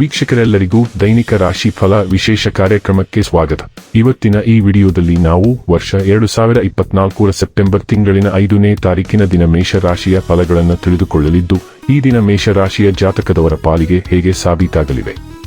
ವೀಕ್ಷಕರೆಲ್ಲರಿಗೂ ದೈನಿಕ ರಾಶಿ ಫಲ ವಿಶೇಷ ಕಾರ್ಯಕ್ರಮಕ್ಕೆ ಸ್ವಾಗತ. ಇವತ್ತಿನ ಈ ವಿಡಿಯೋದಲ್ಲಿ ನಾವು ವರ್ಷ ಎರಡು ಸಾವಿರ ಇಪ್ಪತ್ನಾಲ್ಕರ ಸೆಪ್ಟೆಂಬರ್ ತಿಂಗಳಿನ ಐದನೇ ತಾರೀಕಿನ ದಿನ ಮೇಷರಾಶಿಯ ಫಲಗಳನ್ನು ತಿಳಿದುಕೊಳ್ಳಲಿದ್ದು, ಈ ದಿನ ಮೇಷರಾಶಿಯ ಜಾತಕದವರ ಪಾಲಿಗೆ ಹೇಗೆ ಸಾಬೀತಾಗಲಿವೆ?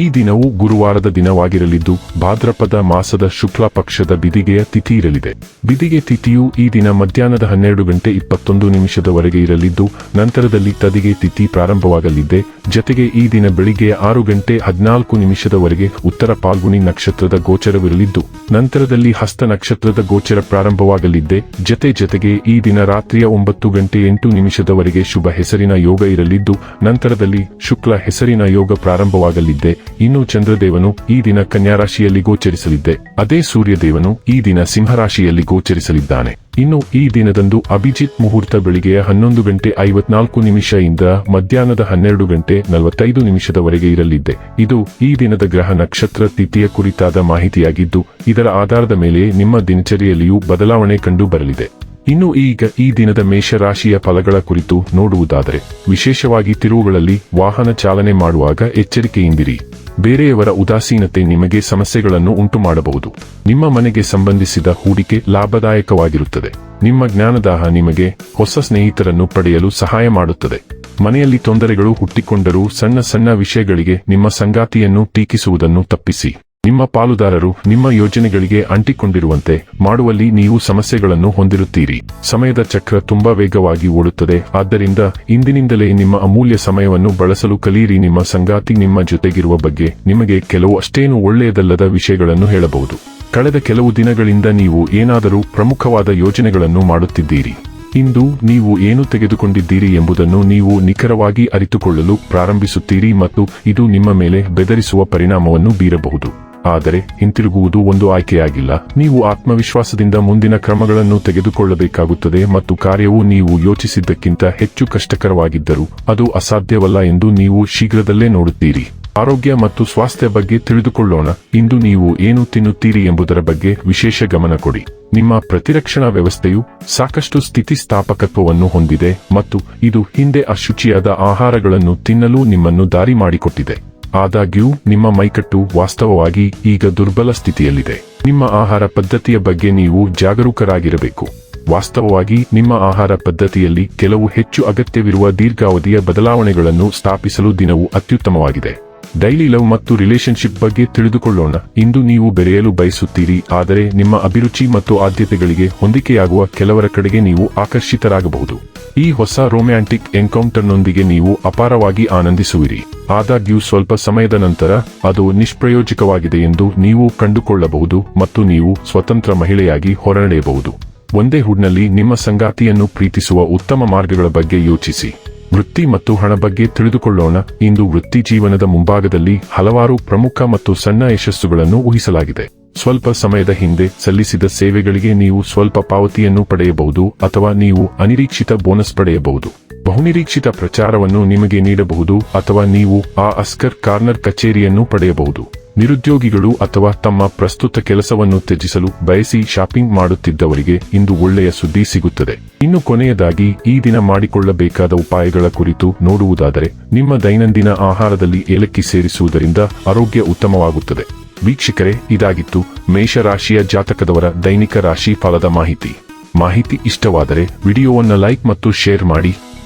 ಈ ದಿನವು ಗುರುವಾರದ ದಿನವಾಗಿರಲಿದ್ದು, ಭಾದ್ರಪದ ಮಾಸದ ಶುಕ್ಲ ಪಕ್ಷದ ಬಿದಿಗೆಯ ತಿಥಿ ಇರಲಿದೆ. ಬಿದಿಗೆ ತಿಥಿಯು ಈ ದಿನ ಮಧ್ಯಾಹ್ನದ ಹನ್ನೆರಡು ಗಂಟೆ ಇಪ್ಪತ್ತೊಂದು ನಿಮಿಷದವರೆಗೆ ಇರಲಿದ್ದು, ನಂತರದಲ್ಲಿ ತದಿಗೆ ತಿಥಿ ಪ್ರಾರಂಭವಾಗಲಿದೆ. ಜತೆಗೆ ಈ ದಿನ ಬೆಳಿಗ್ಗೆ ಆರು ಗಂಟೆ ಹದಿನಾಲ್ಕು ನಿಮಿಷದವರೆಗೆ ಉತ್ತರ ಪಾಲ್ಗುಣಿ ನಕ್ಷತ್ರದ ಗೋಚರವಿರಲಿದ್ದು, ನಂತರದಲ್ಲಿ ಹಸ್ತ ನಕ್ಷತ್ರದ ಗೋಚರ ಪ್ರಾರಂಭವಾಗಲಿದ್ದೆ ಜತೆ ಜತೆಗೆ ಈ ದಿನ ರಾತ್ರಿಯ ಒಂಬತ್ತು ಗಂಟೆ ಎಂಟು ನಿಮಿಷದವರೆಗೆ ಶುಭ ಹೆಸರಿನ ಯೋಗ ಇರಲಿದ್ದು, ನಂತರದಲ್ಲಿ ಶುಕ್ಲ ಹೆಸರಿನ ಯೋಗ ಪ್ರಾರಂಭವಾಗಲಿದ್ದೆ ಇನ್ನು ಚಂದ್ರದೇವನು ಈ ದಿನ ಕನ್ಯಾರಾಶಿಯಲ್ಲಿ ಗೋಚರಿಸಲಿದ್ದೆ. ಅದೇ ಸೂರ್ಯದೇವನು ಈ ದಿನ ಸಿಂಹರಾಶಿಯಲ್ಲಿ ಗೋಚರಿಸಲಿದ್ದಾನೆ. ಇನ್ನು ಈ ದಿನದಂದು ಅಭಿಜಿತ್ ಮುಹೂರ್ತ ಬೆಳಿಗ್ಗೆಯ ಹನ್ನೊಂದು ಗಂಟೆ ಐವತ್ನಾಲ್ಕು ನಿಮಿಷದಿಂದ ಮಧ್ಯಾಹ್ನದ ಹನ್ನೆರಡು ಗಂಟೆ ನಲವತ್ತೈದು ನಿಮಿಷದವರೆಗೆ ಇರಲಿದೆ ಇದು ಈ ದಿನದ ಗ್ರಹ ನಕ್ಷತ್ರ ತಿಥಿಯ ಕುರಿತಾದ ಮಾಹಿತಿಯಾಗಿದ್ದು, ಇದರ ಆಧಾರದ ಮೇಲೆ ನಿಮ್ಮ ದಿನಚರಿಯಲ್ಲಿಯೂ ಬದಲಾವಣೆ ಕಂಡು ಬರಲಿದೆ. ಇನ್ನು ಈಗ ಈ ದಿನದ ಮೇಷರಾಶಿಯ ಫಲಗಳ ಕುರಿತು ನೋಡುವುದಾದರೆ, ವಿಶೇಷವಾಗಿ ತಿರುವುಗಳಲ್ಲಿ ವಾಹನ ಚಾಲನೆ ಮಾಡುವಾಗ ಎಚ್ಚರಿಕೆಯಿಂದಿರಿ. ಬೇರೆಯವರ ಉದಾಸೀನತೆ ನಿಮಗೆ ಸಮಸ್ಯೆಗಳನ್ನು ಉಂಟು ಮಾಡಬಹುದು ನಿಮ್ಮ ಮನೆಗೆ ಸಂಬಂಧಿಸಿದ ಹೂಡಿಕೆ ಲಾಭದಾಯಕವಾಗಿರುತ್ತದೆ. ನಿಮ್ಮ ಜ್ಞಾನದಾಹ ನಿಮಗೆ ಹೊಸ ಸ್ನೇಹಿತರನ್ನು ಪಡೆಯಲು ಸಹಾಯ ಮಾಡುತ್ತದೆ. ಮನೆಯಲ್ಲಿ ತೊಂದರೆಗಳು ಹುಟ್ಟಿಕೊಂಡರೂ ಸಣ್ಣ ಸಣ್ಣ ವಿಷಯಗಳಿಗೆ ನಿಮ್ಮ ಸಂಗಾತಿಯನ್ನು ಟೀಕಿಸುವುದನ್ನು ತಪ್ಪಿಸಿ. ನಿಮ್ಮ ಪಾಲುದಾರರು ನಿಮ್ಮ ಯೋಜನೆಗಳಿಗೆ ಅಂಟಿಕೊಂಡಿರುವಂತೆ ಮಾಡುವಲ್ಲಿ ನೀವು ಸಮಸ್ಯೆಗಳನ್ನು ಹೊಂದಿರುತ್ತೀರಿ. ಸಮಯದ ಚಕ್ರ ತುಂಬಾ ವೇಗವಾಗಿ ಓಡುತ್ತದೆ. ಆದ್ದರಿಂದ ಇಂದಿನಿಂದಲೇ ನಿಮ್ಮ ಅಮೂಲ್ಯ ಸಮಯವನ್ನು ಬಳಸಲು ಕಲಿಯಿರಿ ನಿಮ್ಮ ಸಂಗಾತಿ ನಿಮ್ಮ ಜೊತೆಗಿರುವ ಬಗ್ಗೆ ನಿಮಗೆ ಕೆಲವು ಅಷ್ಟೇನು ಒಳ್ಳೆಯದಲ್ಲದ ವಿಷಯಗಳನ್ನು ಹೇಳಬಹುದು. ಕಳೆದ ಕೆಲವು ದಿನಗಳಿಂದ ನೀವು ಏನಾದರೂ ಪ್ರಮುಖವಾದ ಯೋಜನೆಗಳನ್ನು ಮಾಡುತ್ತಿದ್ದೀರಿ. ಇಂದು ನೀವು ಏನು ತೆಗೆದುಕೊಂಡಿದ್ದೀರಿ ಎಂಬುದನ್ನು ನೀವು ನಿಖರವಾಗಿ ಅರಿತುಕೊಳ್ಳಲು ಪ್ರಾರಂಭಿಸುತ್ತೀರಿ ಮತ್ತು ಇದು ನಿಮ್ಮ ಮೇಲೆ ಬೆದರಿಸುವ ಪರಿಣಾಮವನ್ನು ಬೀರಬಹುದು. ಆದರೆ ಹಿಂತಿರುಗುವುದು ಒಂದು ಆಯ್ಕೆಯಾಗಿಲ್ಲ. ನೀವು ಆತ್ಮವಿಶ್ವಾಸದಿಂದ ಮುಂದಿನ ಕ್ರಮಗಳನ್ನು ತೆಗೆದುಕೊಳ್ಳಬೇಕಾಗುತ್ತದೆ ಮತ್ತು ಕಾರ್ಯವು ನೀವು ಯೋಚಿಸಿದ್ದಕ್ಕಿಂತ ಹೆಚ್ಚು ಕಷ್ಟಕರವಾಗಿದ್ದರೂ ಅದು ಅಸಾಧ್ಯವಲ್ಲ ಎಂದು ನೀವು ಶೀಘ್ರದಲ್ಲೇ ನೋಡುತ್ತೀರಿ. ಆರೋಗ್ಯ ಮತ್ತು ಸ್ವಾಸ್ಥ್ಯ ಬಗ್ಗೆ ತಿಳಿದುಕೊಳ್ಳೋಣ. ಇಂದು ನೀವು ಏನು ತಿನ್ನುತ್ತೀರಿ ಎಂಬುದರ ಬಗ್ಗೆ ವಿಶೇಷ ಗಮನ ಕೊಡಿ. ನಿಮ್ಮ ಪ್ರತಿರಕ್ಷಣಾ ವ್ಯವಸ್ಥೆಯು ಸಾಕಷ್ಟು ಸ್ಥಿತಿಸ್ಥಾಪಕತ್ವವನ್ನು ಹೊಂದಿದೆ ಮತ್ತು ಇದು ಹಿಂದೆ ಅಶುಚಿಯಾದ ಆಹಾರಗಳನ್ನು ತಿನ್ನಲು ನಿಮ್ಮನ್ನು ದಾರಿ ಮಾಡಿಕೊಟ್ಟಿದೆ. ಆದಾಗ್ಯೂ, ನಿಮ್ಮ ಮೈಕಟ್ಟು ವಾಸ್ತವವಾಗಿ ಈಗ ದುರ್ಬಲ ಸ್ಥಿತಿಯಲ್ಲಿದೆ. ನಿಮ್ಮ ಆಹಾರ ಪದ್ಧತಿಯ ಬಗ್ಗೆ ನೀವು ಜಾಗರೂಕರಾಗಿರಬೇಕು. ವಾಸ್ತವವಾಗಿ, ನಿಮ್ಮ ಆಹಾರ ಪದ್ಧತಿಯಲ್ಲಿ ಕೆಲವು ಹೆಚ್ಚು ಅಗತ್ಯವಿರುವ ದೀರ್ಘಾವಧಿಯ ಬದಲಾವಣೆಗಳನ್ನು ಸ್ಥಾಪಿಸಲು ದಿನವು ಅತ್ಯುತ್ತಮವಾಗಿದೆ. ಡೈಲಿ ಲವ್ ಮತ್ತು ರಿಲೇಶನ್ಶಿಪ್ ಬಗ್ಗೆ ತಿಳಿದುಕೊಳ್ಳೋಣ. ಇಂದು ನೀವು ಬೆರೆಯಲು ಬಯಸುತ್ತೀರಿ, ಆದರೆ ನಿಮ್ಮ ಅಭಿರುಚಿ ಮತ್ತು ಆದ್ಯತೆಗಳಿಗೆ ಹೊಂದಿಕೆಯಾಗುವ ಕೆಲವರ ಕಡೆಗೆ ನೀವು ಆಕರ್ಷಿತರಾಗಬಹುದು. ಈ ಹೊಸ ರೊಮ್ಯಾಂಟಿಕ್ ಎನ್ಕೌಂಟರ್ನೊಂದಿಗೆ ನೀವು ಅಪಾರವಾಗಿ ಆನಂದಿಸುವಿರಿ. ಆದಾಗ್ಯೂ ಸ್ವಲ್ಪ ಸಮಯದ ನಂತರ ಅದು ನಿಷ್ಪ್ರಯೋಜಕವಾಗಿದೆ ಎಂದು ನೀವು ಕಂಡುಕೊಳ್ಳಬಹುದು ಮತ್ತು ನೀವು ಸ್ವತಂತ್ರ ಮಹಿಳೆಯಾಗಿ ಹೊರನಡೆಯಬಹುದು. ಒಂದೇ ಹುಡ್ನಲ್ಲಿ ನಿಮ್ಮ ಸಂಗಾತಿಯನ್ನು ಪ್ರೀತಿಸುವ ಉತ್ತಮ ಮಾರ್ಗಗಳ ಬಗ್ಗೆ ಯೋಚಿಸಿ. ವೃತ್ತಿ ಮತ್ತು ಹಣ ಬಗ್ಗೆ ತಿಳಿದುಕೊಳ್ಳೋಣ. ಇಂದು ವೃತ್ತಿ ಜೀವನದ ಮುಂಭಾಗದಲ್ಲಿ ಹಲವಾರು ಪ್ರಮುಖ ಮತ್ತು ಸಣ್ಣ ಯಶಸ್ಸುಗಳನ್ನು ಊಹಿಸಲಾಗಿದೆ. ಸ್ವಲ್ಪ ಸಮಯದ ಹಿಂದೆ ಸಲ್ಲಿಸಿದ ಸೇವೆಗಳಿಗೆ ನೀವು ಸ್ವಲ್ಪ ಪಾವತಿಯನ್ನು ಪಡೆಯಬಹುದು ಅಥವಾ ನೀವು ಅನಿರೀಕ್ಷಿತ ಬೋನಸ್ ಪಡೆಯಬಹುದು. ಬಹುನಿರೀಕ್ಷಿತ ಪ್ರಚಾರವನ್ನು ನಿಮಗೆ ನೀಡಬಹುದು ಅಥವಾ ನೀವು ಆ ಅಸ್ಕರ್ ಕಾರ್ನರ್ ಕಚೇರಿಯನ್ನು ಪಡೆಯಬಹುದು. ನಿರುದ್ಯೋಗಿಗಳು ಅಥವಾ ತಮ್ಮ ಪ್ರಸ್ತುತ ಕೆಲಸವನ್ನು ತ್ಯಜಿಸಲು ಬಯಸಿ ಶಾಪಿಂಗ್ ಮಾಡುತ್ತಿದ್ದವರಿಗೆ ಇಂದು ಒಳ್ಳೆಯ ಸುದ್ದಿ ಸಿಗುತ್ತದೆ. ಇನ್ನು ಕೊನೆಯದಾಗಿ, ಈ ದಿನ ಮಾಡಿಕೊಳ್ಳಬೇಕಾದ ಉಪಾಯಗಳ ಕುರಿತು ನೋಡುವುದಾದರೆ, ನಿಮ್ಮ ದೈನಂದಿನ ಆಹಾರದಲ್ಲಿ ಏಲಕ್ಕಿ ಸೇರಿಸುವುದರಿಂದ ಆರೋಗ್ಯ ಉತ್ತಮವಾಗುತ್ತದೆ. ವೀಕ್ಷಕರೇ, ಇದಾಗಿತ್ತು ಮೇಷರಾಶಿಯ ಜಾತಕದವರ ದೈನಿಕ ರಾಶಿ ಫಲದ ಮಾಹಿತಿ. ಮಾಹಿತಿ ಇಷ್ಟವಾದರೆ ವಿಡಿಯೋವನ್ನು ಲೈಕ್ ಮತ್ತು ಶೇರ್ ಮಾಡಿ.